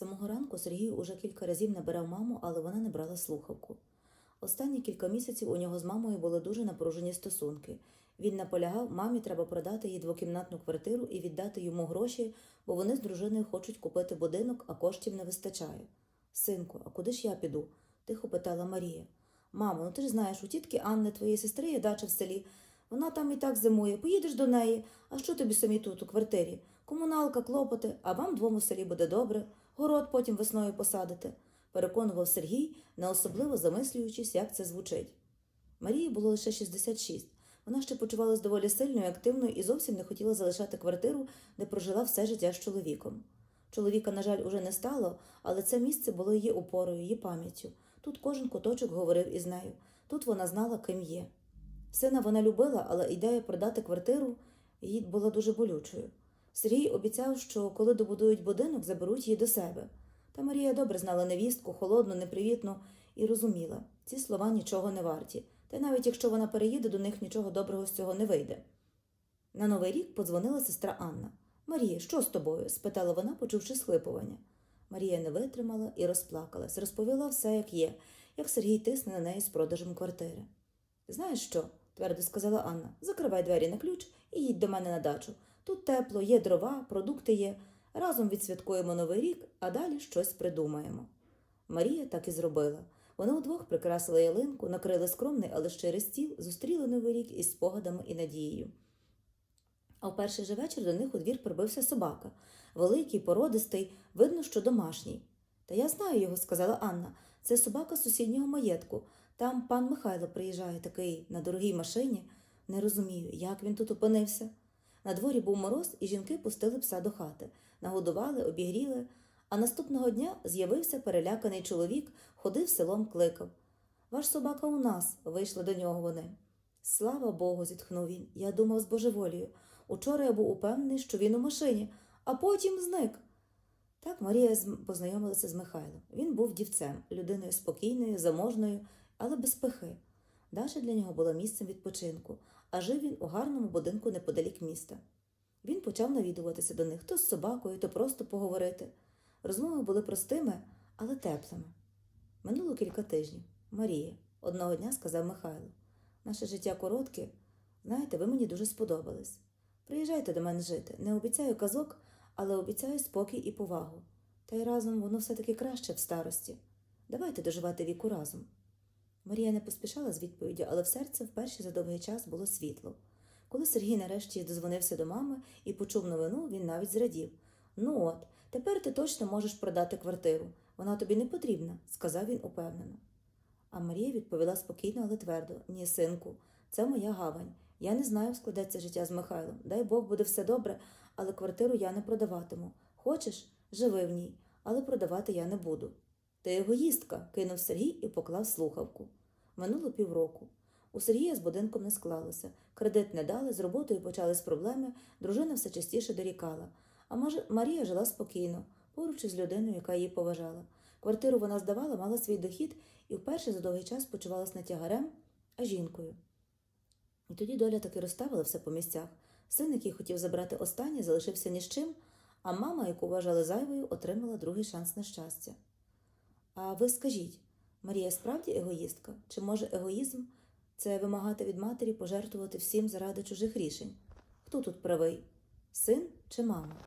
самого ранку Сергій уже кілька разів набирав маму, але вона не брала слухавку. Останні кілька місяців у нього з мамою були дуже напружені стосунки. Він наполягав, мамі треба продати їй двокімнатну квартиру і віддати йому гроші, бо вони з дружиною хочуть купити будинок, а коштів не вистачає. Синку, а куди ж я піду? тихо питала Марія. Мамо, ну ти ж знаєш, у тітки Анни, твоєї сестри, є дача в селі. Вона там і так зимує. Поїдеш до неї. А що тобі самі тут у квартирі? Комуналка, клопоти, а вам двом у селі буде добре. Город потім весною посадите, переконував Сергій, не особливо замислюючись, як це звучить. Марії було лише 66. Вона ще почувалась доволі сильною, активною і зовсім не хотіла залишати квартиру, де прожила все життя з чоловіком. Чоловіка, на жаль, уже не стало, але це місце було її опорою, її пам'яттю. Тут кожен куточок говорив із нею, тут вона знала, ким є. Сина вона любила, але ідея продати квартиру їй була дуже болючою. Сергій обіцяв, що коли добудують будинок, заберуть її до себе. Та Марія добре знала невістку, холодну, непривітну, і розуміла, ці слова нічого не варті, та й навіть якщо вона переїде, до них нічого доброго з цього не вийде. На новий рік подзвонила сестра Анна. Марія, що з тобою? спитала вона, почувши схлипування. Марія не витримала і розплакалась, розповіла все, як є, як Сергій тисне на неї з продажем квартири. Знаєш що? твердо сказала Анна. Закривай двері на ключ і їдь до мене на дачу. Тут тепло, є дрова, продукти є. Разом відсвяткуємо новий рік, а далі щось придумаємо. Марія так і зробила. Вони удвох прикрасили ялинку, накрили скромний, але щирий стіл, зустріли новий рік із спогадами і надією. А в перший же вечір до них у двір прибився собака. Великий, породистий, видно, що домашній. Та я знаю його, сказала Анна. Це собака з сусіднього маєтку. Там пан Михайло приїжджає такий на дорогій машині. Не розумію, як він тут опинився. На дворі був мороз, і жінки пустили пса до хати, нагодували, обігріли. А наступного дня з'явився переляканий чоловік, ходив селом, кликав. Ваш собака у нас, вийшли до нього вони. Слава Богу, зітхнув він. Я думав з божеволію. Учора я був упевнений, що він у машині, а потім зник. Так Марія познайомилася з Михайлом. Він був дівцем, людиною спокійною, заможною, але без пихи. Даша для нього була місцем відпочинку, а жив він у гарному будинку неподалік міста. Він почав навідуватися до них то з собакою, то просто поговорити. Розмови були простими, але теплими. Минуло кілька тижнів. Марія, одного дня сказав Михайло, наше життя коротке. Знаєте, ви мені дуже сподобались. Приїжджайте до мене жити. Не обіцяю казок, але обіцяю спокій і повагу. Та й разом воно все-таки краще в старості. Давайте доживати віку разом. Марія не поспішала з відповіддю, але в серці вперше за довгий час було світло. Коли Сергій нарешті дозвонився до мами і почув новину, він навіть зрадів. Ну от, тепер ти точно можеш продати квартиру. Вона тобі не потрібна, сказав він упевнено. А Марія відповіла спокійно, але твердо: Ні, синку, це моя гавань. Я не знаю, складеться життя з Михайлом. Дай Бог буде все добре, але квартиру я не продаватиму. Хочеш, живи в ній, але продавати я не буду. Ти егоїстка, кинув Сергій і поклав слухавку. Минуло півроку. У Сергія з будинком не склалося. Кредит не дали, з роботою почались проблеми, дружина все частіше дорікала. А Марія жила спокійно, поруч із людиною, яка її поважала. Квартиру вона здавала, мала свій дохід і вперше за довгий час почувалась не тягарем, а жінкою. І тоді доля таки розставила все по місцях. Син, який хотів забрати останнє, залишився ні з чим, а мама, яку вважали зайвою, отримала другий шанс на щастя. А ви скажіть, Марія справді егоїстка? Чи може егоїзм це вимагати від матері пожертвувати всім заради чужих рішень? Хто тут правий? Син чи мама?